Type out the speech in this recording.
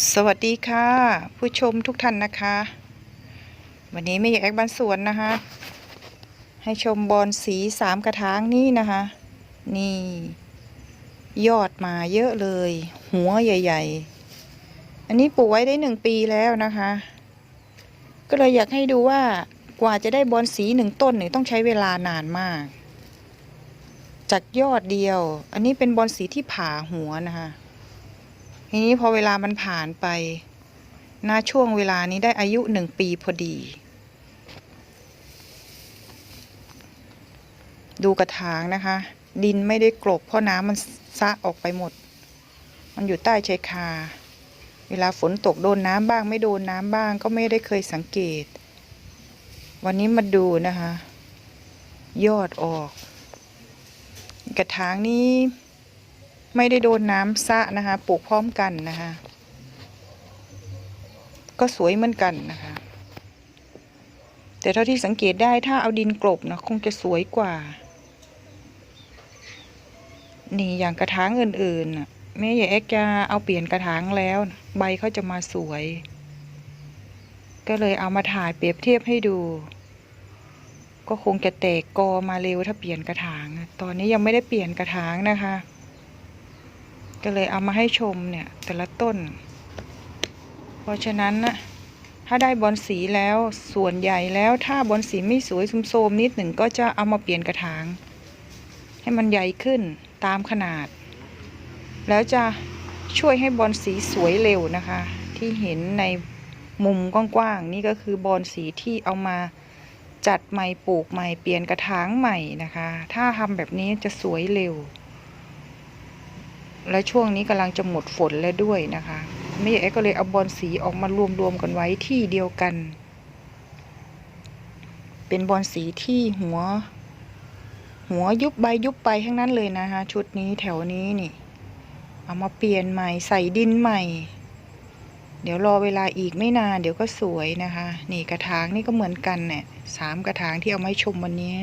สวัสดีค่ะ ผู้ชมทุกท่านนะคะ วันนี้ไม่อยากแอกบ้านสวนนะคะ ให้ชมบอลสีสามกระถางนี่นะคะ นี่ ยอดมาเยอะเลย หัวใหญ่ ๆ อันนี้ปลูกไว้ได้หนึ่งปีแล้วนะคะ ก็เลยอยากให้ดูว่ากว่าจะได้บอลสีหนึ่งต้นเนี่ยต้องใช้เวลานานมาก จากยอดเดียว อันนี้เป็นบอลสีที่ผ่าหัวนะคะ ทีนี้พอเวลามันผ่านไปณช่วงเวลานี้ได้อายุหนึ่งปีพอดี ดูกระถางนะคะ ดินไม่ได้กลบเพราะน้ำมันซะออกไปหมด มันอยู่ใต้ชายคา เวลาฝนตกโดนน้ำบ้างไม่โดนน้ำบ้างก็ไม่ได้เคยสังเกต วันนี้มาดูนะคะ ยอดออก กระถางนี้ ไม่ได้โดนน้ำซะนะคะปลูกพร้อมกันนะคะ ก็สวยเหมือนกันนะคะ แต่เท่าที่สังเกตได้ถ้าเอาดินกลบนะคงจะสวยกว่า นี่อย่างกระถางอื่นๆน่ะแม่ใหญ่แอ๊กจะเอาเปลี่ยนกระถางแล้ว ใบเขาจะมาสวย ก็เลยเอามาถ่ายเปรียบเทียบให้ดูก็คงจะแตกกอมาเร็วถ้าเปลี่ยนกระถาง ตอนนี้ยังไม่ได้เปลี่ยนกระถางนะคะ ก็เลยเอามาให้ชมเนี่ยแต่ละต้น เพราะฉะนั้นนะถ้าได้บอลสีแล้วส่วนใหญ่แล้วถ้าบอลสีไม่สวยโทรมๆนิดหนึ่งก็จะเอามาเปลี่ยนกระถาง ให้มันใหญ่ขึ้นตามขนาด แล้วจะช่วยให้บอลสีสวยเร็วนะคะ ที่เห็นในมุมกว้างๆนี่ก็คือบอลสีที่เอามาจัดใหม่ปลูกใหม่เปลี่ยนกระถางใหม่นะคะ ถ้าทำแบบนี้จะสวยเร็ว และช่วงนี้กำลังจะหมดฝนแล้วด้วยนะคะแม่ใหญ่ก็เลยเอาบอลสีออกมารวมๆกันไว้ที่เดียวกัน เป็นบอลสีที่หัว หัวยุบใบยุบไปทั้งนั้นเลยนะคะ ชุดนี้แถวนี้นี่ เอามาเปลี่ยนใหม่ใส่ดินใหม่ เดี๋ยวรอเวลาอีกไม่นานเดี๋ยวก็สวยนะคะ นี่กระถางนี่ก็เหมือนกันเนี่ยสามกระถางที่เอามาชมวันนี้